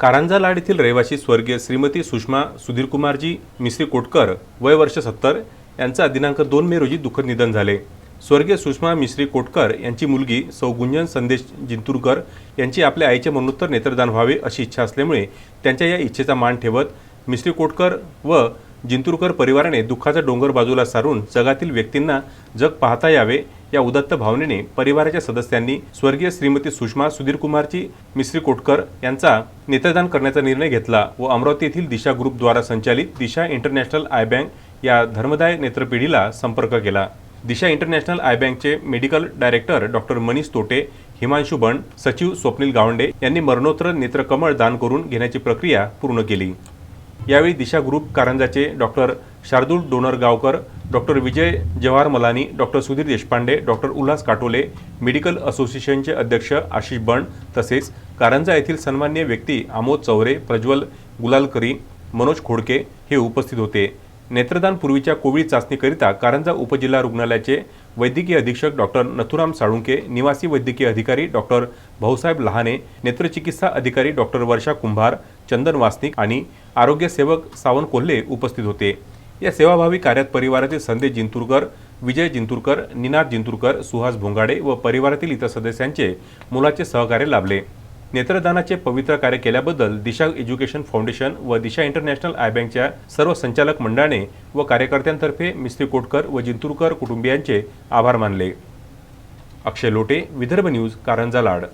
कारंजा लाड येथील रहिवासी स्वर्गीय श्रीमती सुषमा सुधीरकुमारजी मिश्री कोटकर वय वर्ष सत्तर यांचा दिनांक दोन मे रोजी दुःखद निधन झाले. स्वर्गीय सुषमा मिश्री कोटकर यांची मुलगी सौ गुंजन संदेश जिंतूरकर यांची आपल्या आईचे मनोत्तर नेत्रदान व्हावे अशी इच्छा असल्यामुळे त्यांच्या या इच्छेचा मान ठेवत मिश्री कोटकर व जिंतूरकर परिवाराने दुःखाचा डोंगर बाजूला सारून जगातील व्यक्तींना जग पाहता यावे या उदत्त भावनेने परिवाराच्या सदस्यांनी स्वर्गीय श्रीमती सुषमा सुधीरकुमारची मिश्री कोटकर यांचा नेत्रदान करण्याचा निर्णय घेतला व अमरावती येथील दिशा ग्रुपद्वारा संचालित दिशा इंटरनॅशनल आय बँक या धर्मदाय नेत्रपिढीला संपर्क केला. दिशा इंटरनॅशनल आय बँकचे medical director doctor Manish Tote Himanshu Band सचिव स्वप्नील गावंडे यांनी मरणोत्तर नेत्रकमळ दान करून घेण्याची प्रक्रिया पूर्ण केली. यावेळी Disha group कारंजाचे doctor Shardul Donargaonkar doctor Vijay Jawahar Malani doctor Sudhir Deshpande doctor Ulhas Katole medical असोसिएशनचे अध्यक्ष आशिष बंड तसेच कारंजा येथील सन्मान्य व्यक्ती आमोद चौरे प्रज्वल गुलालकरी मनोज खोडके हे उपस्थित होते. नेत्रदान पूर्वीच्या कोविड चाचणीकरिता कारंजा उपजिल्हा रुग्णालयाचे वैद्यकीय अधीक्षक डॉक्टर नथुराम साळुंके निवासी वैद्यकीय अधिकारी डॉक्टर भाऊसाहेब लहाने नेत्रचिकित्सा अधिकारी डॉक्टर वर्षा कुंभार चंदन वासनिक आणि आरोग्य सेवक सावन कोल्हे उपस्थित होते. या सेवाभावी कार्यात परिवारातील संदेश जिंतूरकर विजय जिंतूरकर निनाद जिंतूरकर सुहास भोंगाडे व परिवारातील इतर सदस्यांचे मुलाचे सहकार्य लाभले. नेत्रदानाचे पवित्र कार्य केल्याबद्दल दिशा एज्युकेशन फाउंडेशन व दिशा इंटरनॅशनल आय बँकच्या सर्व संचालक मंडळाने व कार्यकर्त्यांतर्फे मिस्त्री कोटकर व जिंतूरकर कुटुंबियांचे आभार मानले. अक्षय लोटे विदर्भ न्यूज कारंजा लाड.